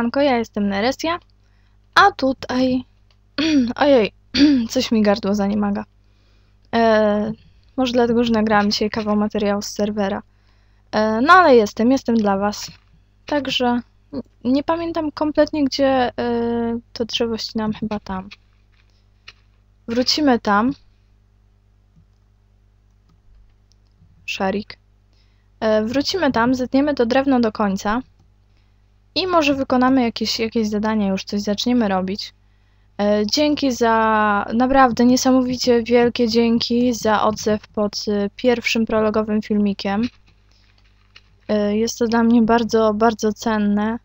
Siemanko, ja jestem Neresia, a tutaj... Ojej, coś mi gardło zaniemaga. E, może dlatego, że nagrałam dzisiaj kawał materiału z serwera. E, no ale jestem, jestem dla was. Także nie pamiętam kompletnie, gdzie e, to drzewo ścinam, chyba tam. Wrócimy tam. Szarik. E, wrócimy tam, zetniemy to drewno do końca. I może wykonamy jakieś, jakieś zadania, już coś zaczniemy robić. E, Dzięki za, naprawdę niesamowicie wielkie dzięki za odzew pod e, pierwszym prologowym filmikiem. E, Jest to dla mnie bardzo, bardzo cenne.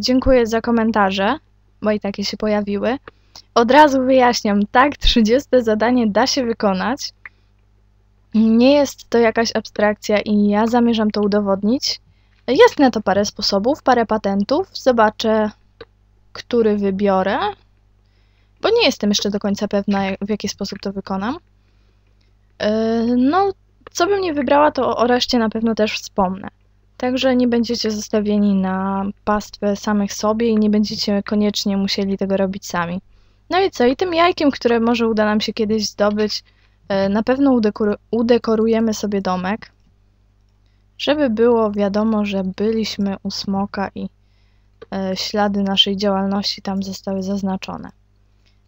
Dziękuję za komentarze, bo i takie się pojawiły. Od razu wyjaśniam, tak, 30 zadanie da się wykonać. Nie jest to jakaś abstrakcja i ja zamierzam to udowodnić. Jest na to parę sposobów, parę patentów. Zobaczę, który wybiorę, bo nie jestem jeszcze do końca pewna, w jaki sposób to wykonam. Yy, No, co bym nie wybrała, to o reszcie na pewno też wspomnę. Także nie będziecie zostawieni na pastwę samych sobie i nie będziecie koniecznie musieli tego robić sami. No i co? I tym jajkiem, które może uda nam się kiedyś zdobyć, yy, na pewno udekoru- udekorujemy sobie domek żeby było wiadomo, że byliśmy u smoka i e, ślady naszej działalności tam zostały zaznaczone.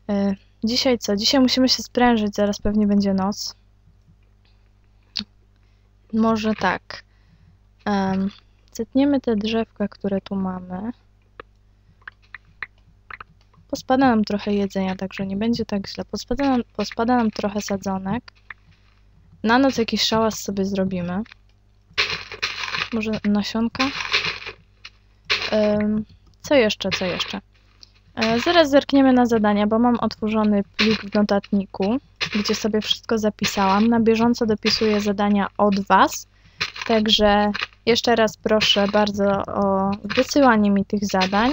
E, dzisiaj co? Dzisiaj musimy się sprężyć, zaraz pewnie będzie noc. Może tak. Um, te drzewka, które tu mamy. Pospada nam trochę jedzenia, także nie będzie tak źle. Pospada nam, pospada nam trochę sadzonek. Na noc jakiś szałas sobie zrobimy. Może nasionka? Co jeszcze, co jeszcze? E, zaraz zerkniemy na zadania, bo mam otworzony plik w notatniku, gdzie sobie wszystko zapisałam. Na bieżąco dopisuję zadania od Was, także jeszcze raz proszę bardzo o wysyłanie mi tych zadań.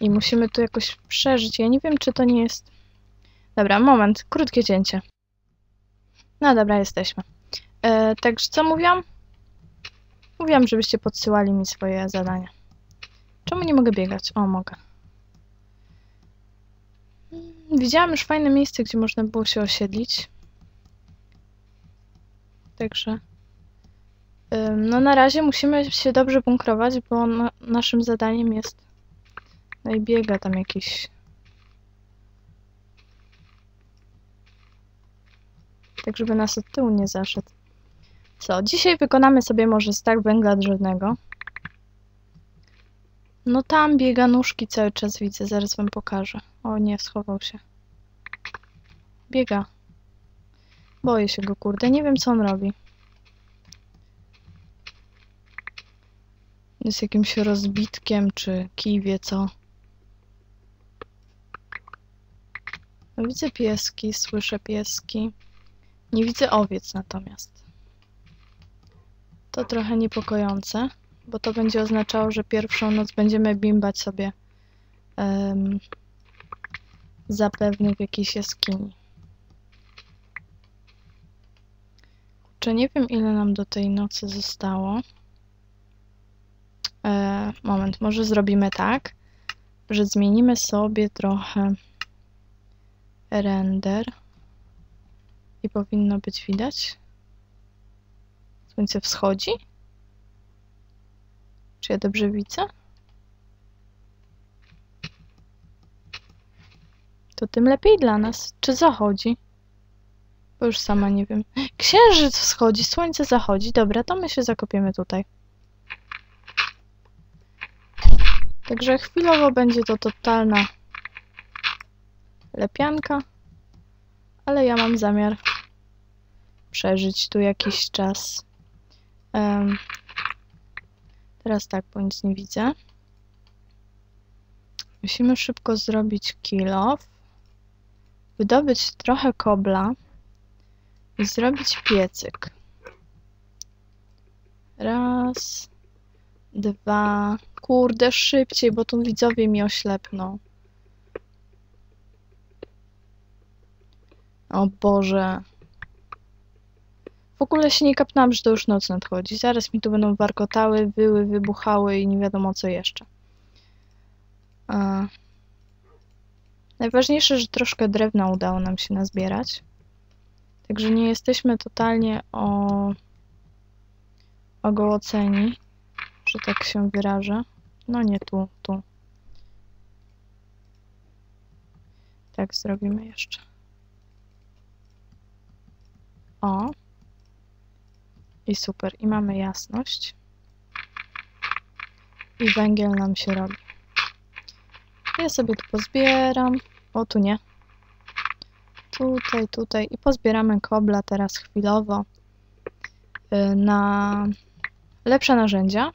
I musimy tu jakoś przeżyć. Ja nie wiem, czy to nie jest... Dobra, moment, krótkie cięcie. No dobra, jesteśmy. E, także co mówiłam? Mówiłam, żebyście podsyłali mi swoje zadania. Czemu nie mogę biegać? O, mogę. Mm, Widziałam już fajne miejsce, gdzie można było się osiedlić. Także... No na razie musimy się dobrze bunkrować, bo na, naszym zadaniem jest... No i biega tam jakiś... Tak, żeby nas od tyłu nie zaszedł. Co? Dzisiaj wykonamy sobie może stak węgla drzewnego. No tam biega nóżki cały czas widzę, zaraz wam pokażę. O nie, schował się. Biega. Boję się go, kurde. Nie wiem, co on robi. Jest jakimś rozbitkiem, czy kij wie co. No, widzę pieski, słyszę pieski. Nie widzę owiec natomiast. To trochę niepokojące, bo to będzie oznaczało, że pierwszą noc będziemy bimbać sobie em, zapewne w jakiejś jaskini. Czy nie wiem, ile nam do tej nocy zostało. E, moment, może zrobimy tak, że zmienimy sobie trochę render i powinno być widać. Słońce wschodzi? Czy ja dobrze widzę? To tym lepiej dla nas. Czy zachodzi? Bo już sama nie wiem. Księżyc wschodzi, słońce zachodzi. Dobra, to my się zakopiemy tutaj. Także chwilowo będzie to totalna lepianka. Ale ja mam zamiar przeżyć tu jakiś czas. Em, teraz tak, bo nic nie widzę. Musimy szybko zrobić kill off, wydobyć trochę kobla i zrobić piecyk. Raz, dwa, kurde, szybciej, bo tu widzowie mi oślepną. O Boże. W ogóle się nie kapnęłam, że to już noc nadchodzi. Zaraz mi tu będą warkotały, wyły, wybuchały i nie wiadomo co jeszcze. A... Najważniejsze, że troszkę drewna udało nam się nazbierać. Także nie jesteśmy totalnie o... ogołoceni, że tak się wyrażę. No nie tu, tu. Tak zrobimy jeszcze. O. I super. I mamy jasność. I węgiel nam się robi. Ja sobie tu pozbieram. O, tu nie. Tutaj, tutaj. I pozbieramy kobla teraz chwilowo y, na lepsze narzędzia.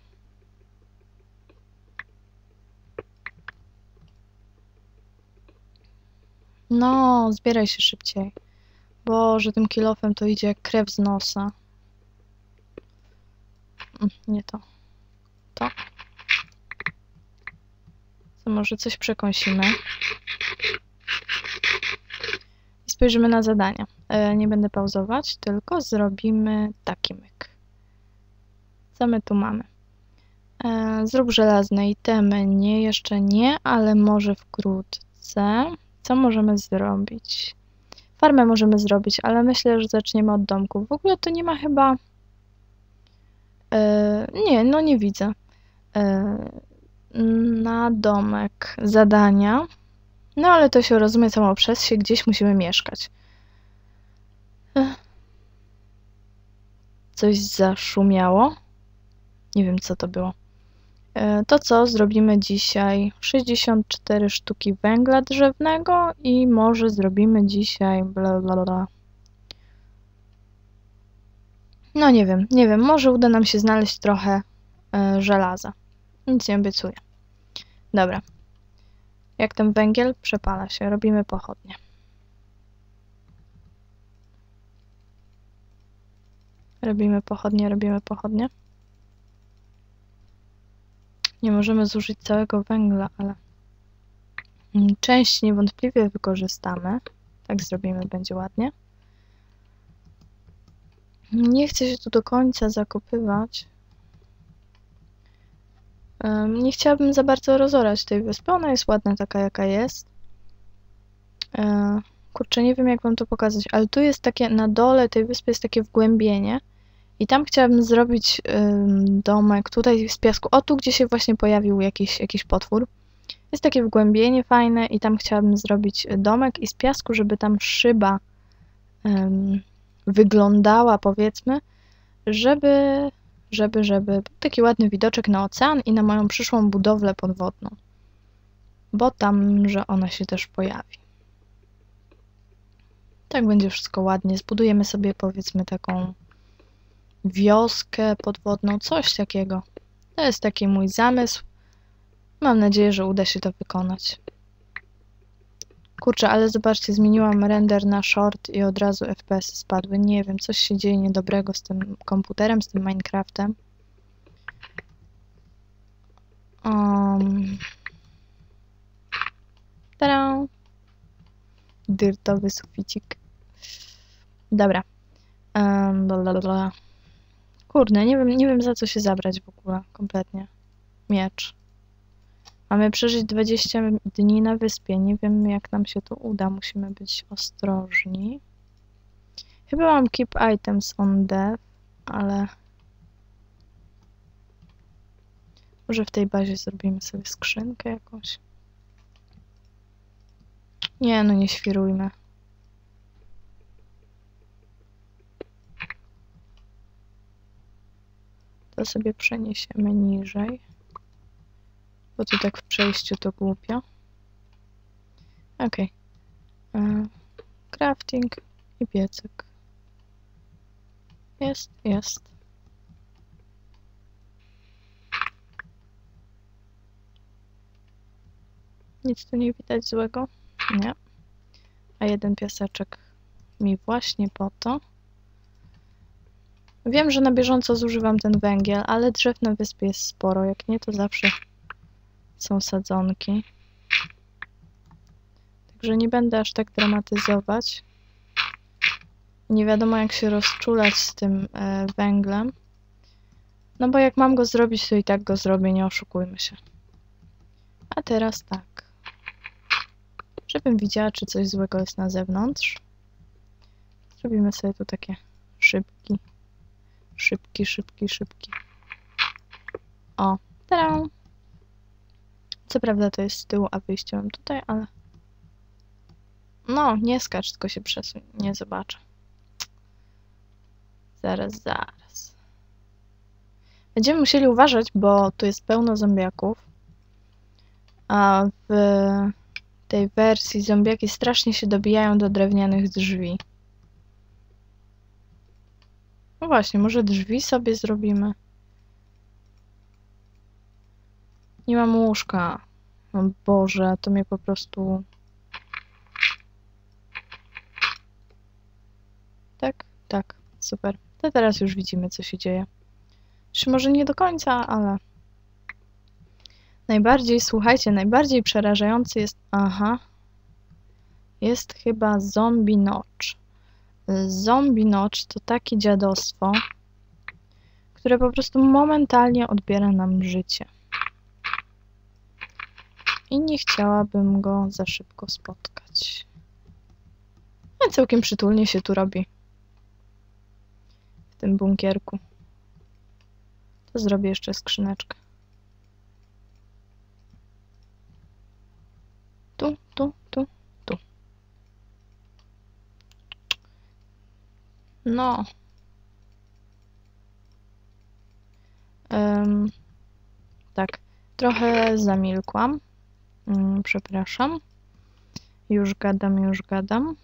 No, zbieraj się szybciej. Boże, tym kilofem to idzie jak krew z nosa. Nie to. To. Co może coś przekąsimy. I spojrzymy na zadania. E, nie będę pauzować, tylko zrobimy taki myk. Co my tu mamy? E, zrób żelazne itemy. Nie, jeszcze nie, ale może wkrótce. Co możemy zrobić? Farmę możemy zrobić, ale myślę, że zaczniemy od domku. W ogóle to nie ma chyba... E, nie, no nie widzę. E, na domek zadania. No ale to się rozumie samo przez się, gdzieś musimy mieszkać. Ech. Coś zaszumiało. Nie wiem, co to było. E, To co zrobimy dzisiaj? 64 sztuki węgla drzewnego i może zrobimy dzisiaj bla bla bla. No nie wiem, nie wiem, może uda nam się znaleźć trochę e, żelaza. Nic nie obiecuję. Dobra. Jak ten węgiel przepala się, robimy pochodnie. Robimy pochodnie, robimy pochodnie. Nie możemy zużyć całego węgla, ale mm, część niewątpliwie wykorzystamy. Tak zrobimy, będzie ładnie. Nie chcę się tu do końca zakopywać. Nie chciałabym za bardzo rozorać tej wyspy. Ona jest ładna taka, jaka jest. E, Kurczę, nie wiem jak wam to pokazać, ale tu jest takie, na dole tej wyspy jest takie wgłębienie. I tam chciałabym zrobić domek, tutaj z piasku. O, tu gdzie się właśnie pojawił jakiś, jakiś potwór. Jest takie wgłębienie fajne i tam chciałabym zrobić domek i z piasku, żeby tam szyba wyglądała, powiedzmy, żeby, żeby, żeby był taki ładny widoczek na ocean i na moją przyszłą budowlę podwodną. Bo tam, że ona się też pojawi. Tak będzie wszystko ładnie. Zbudujemy sobie, powiedzmy, taką wioskę podwodną, coś takiego. To jest taki mój zamysł. Mam nadzieję, że uda się to wykonać. Kurczę, ale zobaczcie, zmieniłam render na short i od razu FPS spadły. Nie wiem, coś się dzieje niedobrego z tym komputerem, z tym Minecraftem. Um. Tada! Dyrtowy suficik. Dobra. Um. Kurde, nie wiem, nie wiem za co się zabrać w ogóle, kompletnie. Miecz. Mamy przeżyć 20 dni na wyspie. Nie wiem, jak nam się to uda. Musimy być ostrożni. Chyba mam keep items on dev, ale... Może w tej bazie zrobimy sobie skrzynkę jakąś. Nie, no nie świrujmy. To sobie przeniesiemy niżej. Bo tu tak w przejściu to głupio. Ok. E, crafting i piecyk. Jest, jest. Nic tu nie widać złego? Nie. A jeden piaseczek mi właśnie po to. Wiem, że na bieżąco zużywam ten węgiel, ale drzew na wyspie jest sporo. Jak nie, to zawsze są sadzonki. Także nie będę aż tak dramatyzować. Nie wiadomo jak się rozczulać z tym e, węglem. No bo jak mam go zrobić, to i tak go zrobię, nie oszukujmy się. A teraz tak. Żebym widziała, czy coś złego jest na zewnątrz. Zrobimy sobie tu takie szybki. Szybki, szybki, szybki. O, teraz. Co prawda to jest z tyłu, a wyjście tutaj, ale... No, nie skacz, tylko się przesuń. Nie zobaczę. Zaraz, zaraz. Będziemy musieli uważać, bo tu jest pełno zombiaków. A w tej wersji zombiaki strasznie się dobijają do drewnianych drzwi. No właśnie, może drzwi sobie zrobimy. Nie mam łóżka. O Boże, to mnie po prostu... Tak? Tak, super. To teraz już widzimy, co się dzieje. Czy może nie do końca, ale... Najbardziej, słuchajcie, najbardziej przerażający jest... Aha. Jest chyba Zombie Notch. Zombie Notch to takie dziadostwo, które po prostu momentalnie odbiera nam życie. I nie chciałabym go za szybko spotkać. No całkiem przytulnie się tu robi. W tym bunkierku. To zrobię jeszcze skrzyneczkę. Tu, tu, tu, tu. No. Em, tak, trochę zamilkłam. Mm, przepraszam. Już gadam, już gadam.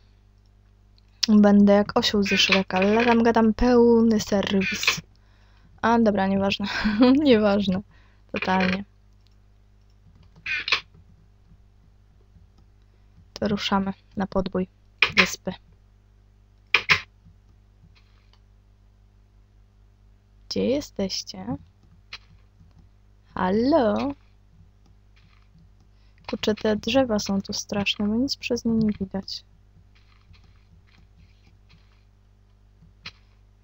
Będę jak osioł ze Shreka. Gadam, gadam pełny serwis. A, dobra, nieważne. nieważne. Totalnie. To ruszamy na podbój wyspy. Gdzie jesteście? Halo? Kurczę, te drzewa są tu straszne, bo nic przez nie nie widać.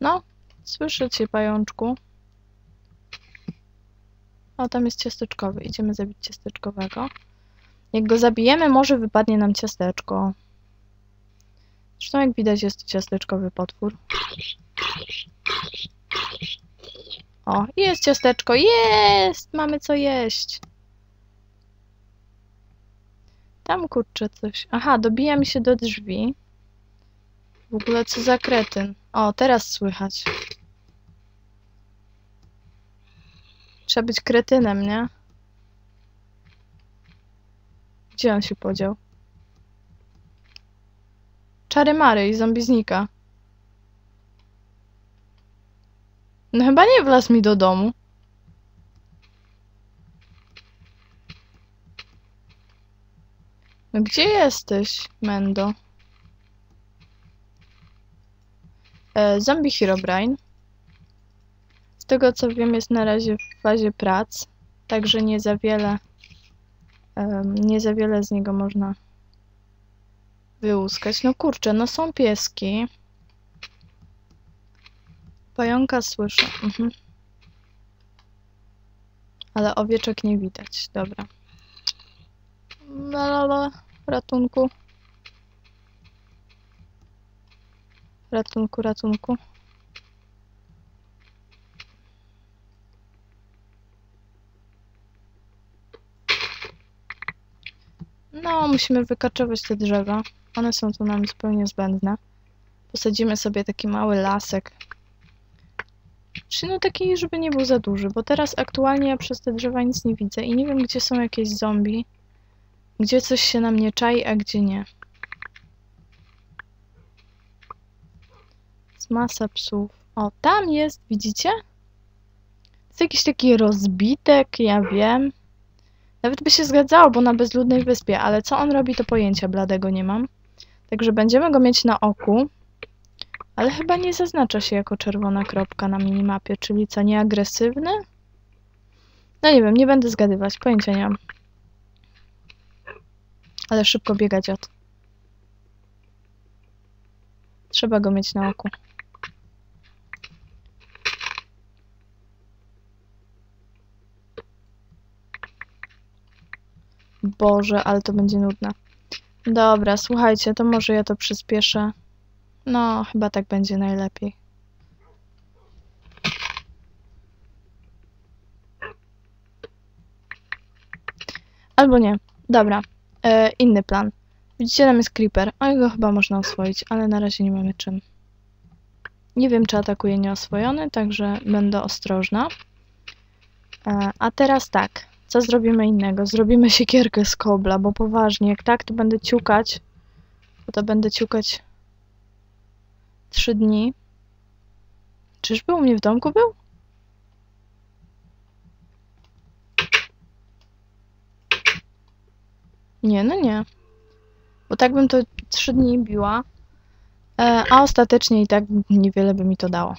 No, słyszę cię, pajączku. O, tam jest ciasteczkowy. Idziemy zabić ciasteczkowego. Jak go zabijemy, może wypadnie nam ciasteczko. Zresztą jak widać jest to ciasteczkowy potwór. O, jest ciasteczko, jest! Mamy co jeść. Tam kurczę coś. Aha, dobija mi się do drzwi. W ogóle co za kretyn. O, teraz słychać. Trzeba być kretynem, nie? Gdzie on się podział? Czary Mary i zombie znika. No chyba nie wlazł mi do domu. Gdzie jesteś, Mendo? E, zombie Herobrine. Z tego co wiem jest na razie w fazie prac, także nie za wiele em, nie za wiele z niego można wyłuskać. No kurczę, no są pieski. Pająka słyszę. Mhm. Ale owieczek nie widać. Dobra. La la la. Ratunku. Ratunku, ratunku. No, musimy wykaczować te drzewa. One są tu nam zupełnie zbędne. Posadzimy sobie taki mały lasek. Czy no taki, żeby nie był za duży, bo teraz aktualnie ja przez te drzewa nic nie widzę i nie wiem, gdzie są jakieś zombie. Gdzie coś się na mnie czai, a gdzie nie. Jest masa psów. O, tam jest, widzicie? Jest jakiś taki rozbitek, ja wiem. Nawet by się zgadzało, bo na bezludnej wyspie, ale co on robi, to pojęcia bladego nie mam. Także będziemy go mieć na oku. Ale chyba nie zaznacza się jako czerwona kropka na minimapie, czyli co, nieagresywny? No nie wiem, nie będę zgadywać, pojęcia nie mam. Ale szybko biega dziad. Trzeba go mieć na oku. Boże, ale to będzie nudne. Dobra, słuchajcie, to może ja to przyspieszę. No, chyba tak będzie najlepiej. Albo nie. Dobra. E, inny plan. Widzicie, tam jest creeper. O, jego chyba można oswoić, ale na razie nie mamy czym. Nie wiem, czy atakuje nieoswojony, także będę ostrożna. E, a teraz tak. Co zrobimy innego? Zrobimy siekierkę z kobla, bo poważnie, jak tak, to będę ciukać. Bo to będę ciukać trzy dni. Czyżby u mnie w domku był? Nie, no nie. Bo tak bym to trzy dni biła, e, a ostatecznie i tak niewiele by mi to dało.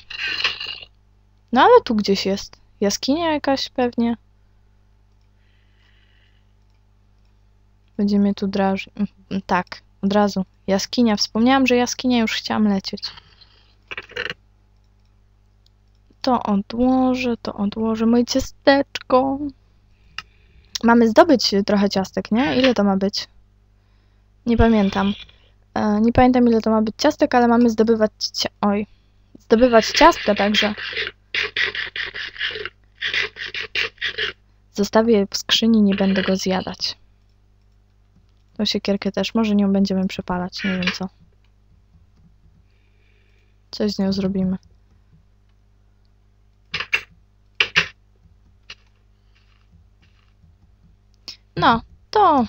No ale tu gdzieś jest. Jaskinia jakaś pewnie. Będzie mnie tu drażnić. Mm, Tak, od razu. Jaskinia. Wspomniałam, że jaskinia już chciałam lecieć. To odłożę, to odłożę. Moje ciasteczko. Mamy zdobyć trochę ciastek, nie? Ile to ma być? Nie pamiętam. E, nie pamiętam, ile to ma być ciastek, ale mamy zdobywać... Oj. Zdobywać ciastka także. Zostawię w skrzyni, nie będę go zjadać. Tą siekierkę też. Może nią będziemy przepalać, nie wiem co. Coś z nią zrobimy. No, to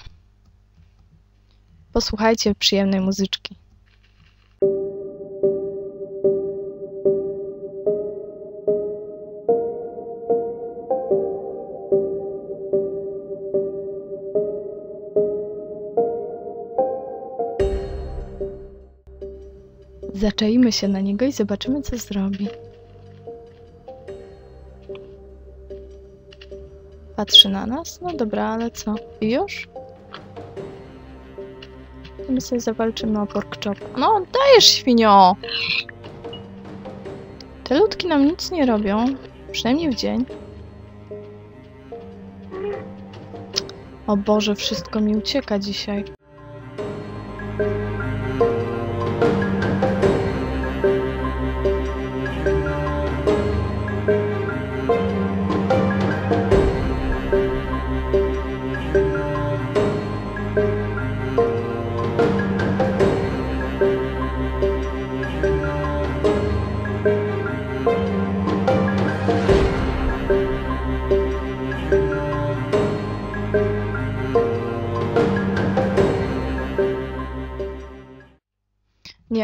posłuchajcie przyjemnej muzyczki. Zaczaimy się na niego i zobaczymy, co zrobi. Patrzy na nas? No dobra, ale co? Już? My sobie zawalczymy o pork chop. No, dajesz, świnio! Te ludki nam nic nie robią. Przynajmniej w dzień. O Boże, wszystko mi ucieka dzisiaj.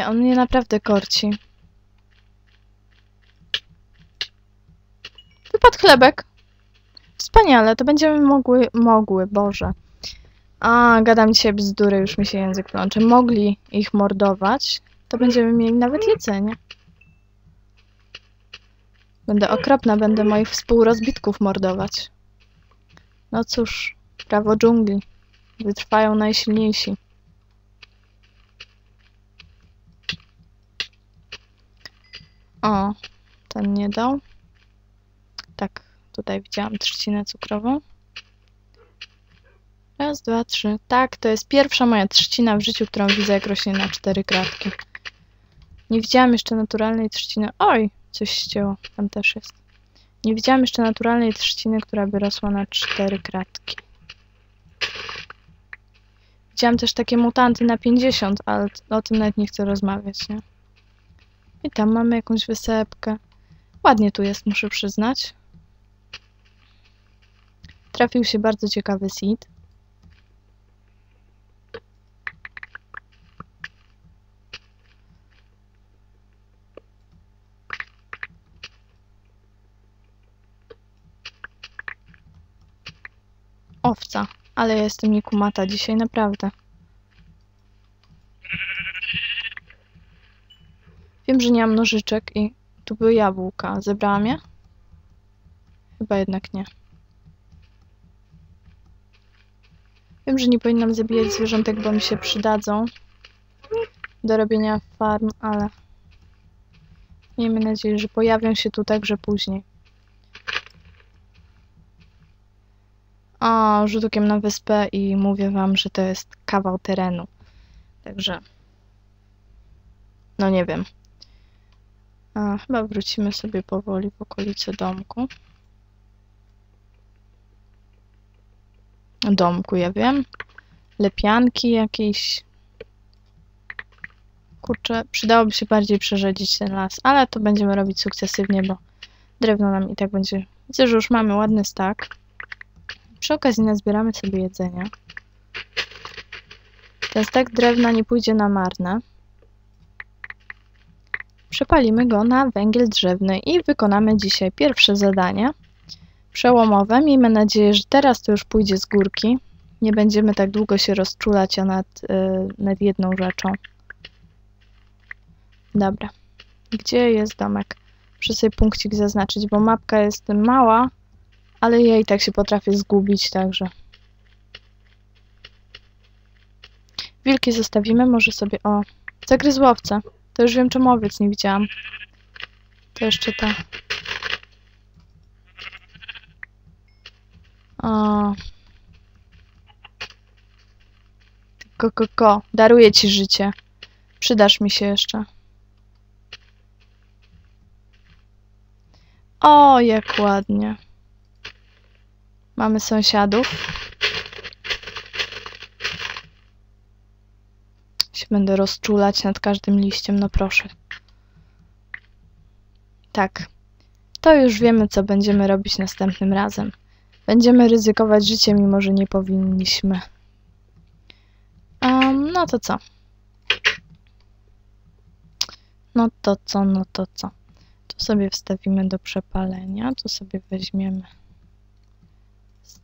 On mnie naprawdę korci. Wypadł chlebek. Wspaniale, to będziemy mogły, mogły, Boże. A, gadam dzisiaj bzdury, już mi się język plącze. Mogli ich mordować, to będziemy mieli nawet jedzenie. Będę okropna, będę moich współrozbitków mordować. No cóż, prawo dżungli. Wytrwają najsilniejsi. O, ten nie dał. Tak, tutaj widziałam trzcinę cukrową. Raz, dwa, trzy. Tak, to jest pierwsza moja trzcina w życiu, którą widzę, jak rośnie na cztery kratki. Nie widziałam jeszcze naturalnej trzciny. Oj, coś ścięło. Tam też jest. Nie widziałam jeszcze naturalnej trzciny, która by rosła na cztery kratki. Widziałam też takie mutanty na 50, ale o tym nawet nie chcę rozmawiać, nie? I tam mamy jakąś wysepkę. Ładnie tu jest, muszę przyznać. Trafił się bardzo ciekawy seed. Owca, ale ja jestem niekumata dzisiaj, naprawdę. Wiem, że nie mam nożyczek i tu były jabłka. Zebrałam je? Chyba jednak nie. Wiem, że nie powinnam zabijać zwierzątek, bo mi się przydadzą. do robienia farm, ale miejmy nadzieję, że pojawią się tu także później. O, rzut okiem na wyspę i mówię wam, że to jest kawał terenu. Także no nie wiem. A, chyba wrócimy sobie powoli w okolice domku. Domku, ja wiem. Lepianki jakieś. Kurczę, przydałoby się bardziej przerzedzić ten las, ale to będziemy robić sukcesywnie, bo drewno nam i tak będzie... Widzę, że już mamy ładny stak. Przy okazji nazbieramy sobie jedzenia. Ten stak drewna nie pójdzie na marne. Przepalimy go na węgiel drzewny i wykonamy dzisiaj pierwsze zadanie przełomowe. Miejmy nadzieję, że teraz to już pójdzie z górki. Nie będziemy tak długo się rozczulać nad, yy, nad jedną rzeczą. Dobra. Gdzie jest domek? Muszę sobie punkcik zaznaczyć, bo mapka jest mała, ale ja i tak się potrafię zgubić, także... Wilki zostawimy, może sobie... O, zagryzłowce. To już wiem, czemu owiec nie widziałam. To jeszcze ta... O. Ko, ko, ko. Daruję ci życie. Przydasz mi się jeszcze. O, jak ładnie. Mamy sąsiadów. Będę rozczulać nad każdym liściem, no proszę. Tak. To już wiemy, co będziemy robić następnym razem. Będziemy ryzykować życie, mimo że nie powinniśmy. Um, no to co? No to co, no to co? Tu sobie wstawimy do przepalenia, tu sobie weźmiemy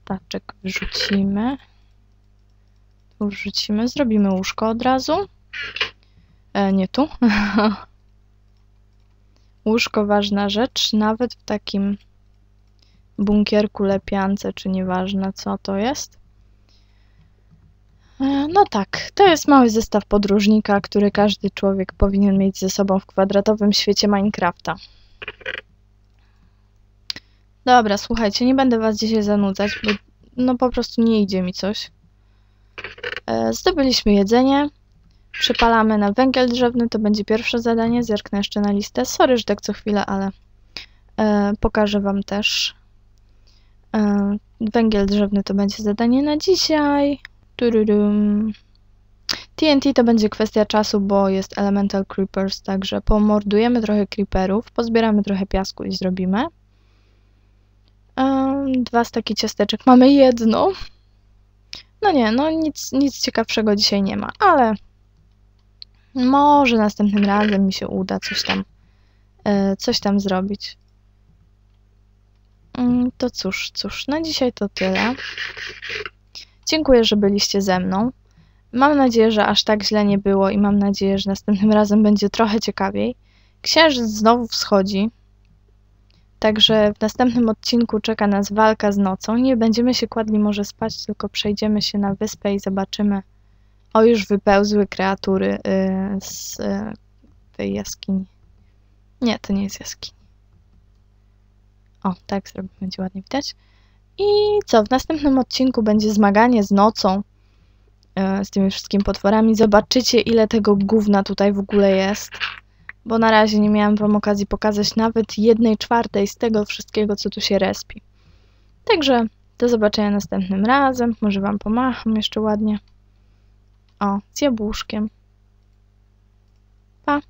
staczek, wrzucimy. Tu wrzucimy, zrobimy łóżko od razu. E, nie tu. Łóżko ważna rzecz, nawet w takim bunkierku, lepiance, czy nieważne co to jest. E, no tak, to jest mały zestaw podróżnika, który każdy człowiek powinien mieć ze sobą w kwadratowym świecie Minecrafta. Dobra, słuchajcie, nie będę was dzisiaj zanudzać, bo no po prostu nie idzie mi coś. E, zdobyliśmy jedzenie. Przypalamy na węgiel drzewny, to będzie pierwsze zadanie. Zerknę jeszcze na listę. Sorry, że tak co chwilę, ale e, pokażę wam też. E, węgiel drzewny to będzie zadanie na dzisiaj. Tururum. TNT to będzie kwestia czasu, bo jest Elemental Creepers, także pomordujemy trochę creeperów, pozbieramy trochę piasku i zrobimy. Um, dwa staki ciasteczek. Mamy jedno. No nie, no nic, nic ciekawszego dzisiaj nie ma, ale może następnym razem mi się uda coś tam, e, coś tam zrobić. Mm, to cóż, cóż, na dzisiaj to tyle. Dziękuję, że byliście ze mną. Mam nadzieję, że aż tak źle nie było i mam nadzieję, że następnym razem będzie trochę ciekawiej. Księżyc znowu wschodzi, także w następnym odcinku czeka nas walka z nocą. Nie będziemy się kładli może spać, tylko przejdziemy się na wyspę i zobaczymy. O, już wypełzły kreatury yy, z yy, tej jaskini. Nie, to nie jest jaskini. O, tak zrobię, będzie ładnie widać. I co, w następnym odcinku będzie zmaganie z nocą yy, z tymi wszystkimi potworami. Zobaczycie, ile tego gówna tutaj w ogóle jest. Bo na razie nie miałam wam okazji pokazać nawet jednej czwartej z tego wszystkiego, co tu się respi. Także do zobaczenia następnym razem. Może wam pomacham jeszcze ładnie. O, z jabłuszkiem. Pa.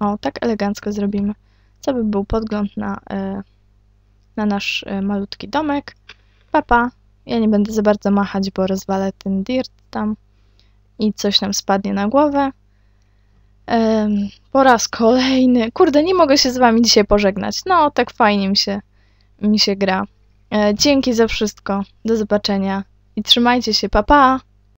O, tak elegancko zrobimy. Co by był podgląd na, y, na nasz y, malutki domek. Papa. Ja nie będę za bardzo machać, bo rozwalę ten dirt tam i coś nam spadnie na głowę. Um, po raz kolejny. Kurde, nie mogę się z wami dzisiaj pożegnać. No, tak fajnie mi się, mi się gra. E, dzięki za wszystko. Do zobaczenia i trzymajcie się. Pa, pa!